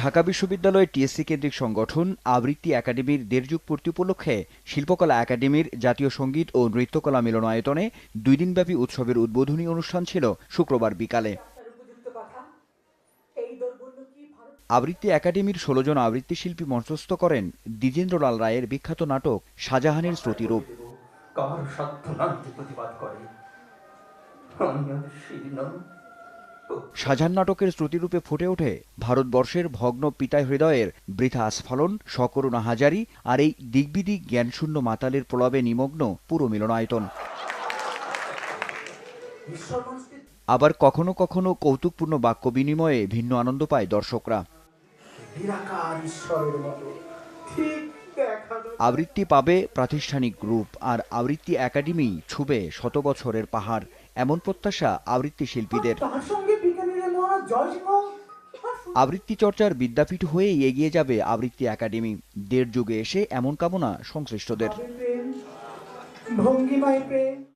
ঢাকা বিশ্ববিদ্যালয়ের টিএসসি কেন্দ্রিক সংগঠন আবৃত্তি একাডেমির দেড় যুগ পূর্তি উপলক্ষে শিল্পকলা একাডেমির জাতীয় সংগীত ও নৃত্যকলা মিলনায়তনে দুই দিনব্যাপী উৎসবের উদ্বোধনী অনুষ্ঠান ছিল শুক্রবার বিকালে। আবৃত্তি একাডেমির ষোলো জন আবৃত্তি শিল্পী মঞ্চস্থ করেন দ্বিজেন্দ্রলাল রায়ের বিখ্যাত নাটক শাহজাহানের শ্রুতিরূপ প্রতিবাদ করে? শাহজাহান নাটকের শ্রুতিরূপে ফুটে ওঠে ভারতবর্ষের ভগ্ন পিতা হৃদয়ের বৃথা আস্ফলন সকরুণা হাজারি আর এই দিগ্বিদিক জ্ঞানশূন্য মাতালের প্রলাপে নিমগ্ন পুরো মিলনায়তন। আবার কখনো কখনো কৌতুকপূর্ণ বাক্য বিনিময়ে ভিন্ন আনন্দ পায় দর্শকরা। আবৃত্তি পাবে প্রাতিষ্ঠানিক গ্রুপ আর আবৃত্তি একাডেমি ছুবে শত বছরের পাহাড় এমন প্রত্যাশা আবৃত্তি শিল্পীদের। আবৃত্তি চর্চার বিদ্যাপীঠ হয়েই এগিয়ে যাবে আবৃত্তি একাডেমি। দেড় যুগে এসে এমন কামনা সংশ্লিষ্টদের। ভঙ্গিমায় প্রেম।